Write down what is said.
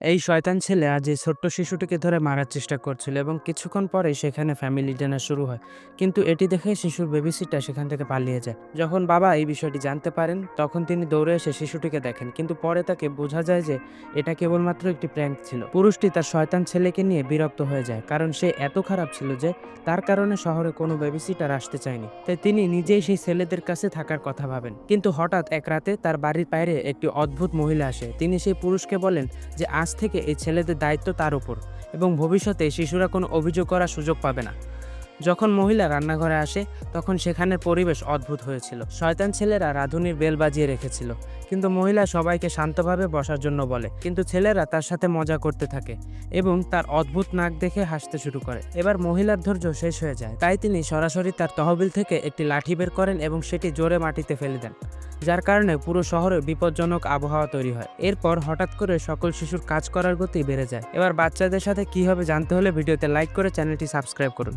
এই শয়তান ছেলে আজ এই ছোট্ট শিশুটিকে ধরে মারার চেষ্টা করছিল এবং কিছুক্ষণ পরে সেখানে ফ্যামিলি ডিনার শুরু হয়। কিন্তু এটি দেখে শিশুর বেবিসিটার সেখান থেকে পালিয়ে যায়। যখন বাবা এই বিষয়টি জানতে পারেন, তখন তিনি দৌড়ে এসে শিশুটিকে দেখেন। কিন্তু পরে তাকে বোঝা যায় যে এটা কেবলমাত্র একটি প্র্যাঙ্ক ছিল। পুরুষটি তার শয়তান ছেলেকে নিয়ে বিরক্ত হয়ে যায়, কারণ সে এত খারাপ ছিল যে তার কারণে শহরে কোনো বেবিসিটার আসতে চায়নি। তাই তিনি নিজেই সেই ছেলেদের কাছে থাকার কথা ভাবেন। কিন্তু হঠাৎ এক রাতে তার বাড়ির বাইরে একটি অদ্ভুত মহিলা আসে। তিনি সেই পুরুষকে বলেন যে, আজ থেকে এই ছেলেদের দায়িত্ব তার উপর এবং ভবিষ্যতে শিশুরা কোনো অভিযোগ করার সুযোগ পাবে না। যখন মহিলা রান্নাঘরে আসে, তখন সেখানের পরিবেশ অদ্ভুত হয়েছিল। শয়তান ছেলেরা রাঁধুনির বেল বাজিয়ে রেখেছিল। কিন্তু মহিলা সবাইকে শান্তভাবে বসার জন্য বলে, কিন্তু ছেলেরা তার সাথে মজা করতে থাকে এবং তার অদ্ভুত নাক দেখে হাসতে শুরু করে। এবার মহিলার ধৈর্য শেষ হয়ে যায়। তাই তিনি সরাসরি তার তহবিল থেকে একটি লাঠি বের করেন এবং সেটি জোরে মাটিতে ফেলে দেন। যার কারণে পুরো শহরে বিপজ্জনক আবহাওয়া তৈরি হয়। এরপর হঠাৎ করে সকল শিশুর কাজ করার গতি বেড়ে যায়। এবার বাচ্চাদের সাথে কি হবে জানতে হলে ভিডিওতে লাইক করে চ্যানেলটি সাবস্ক্রাইব করুন।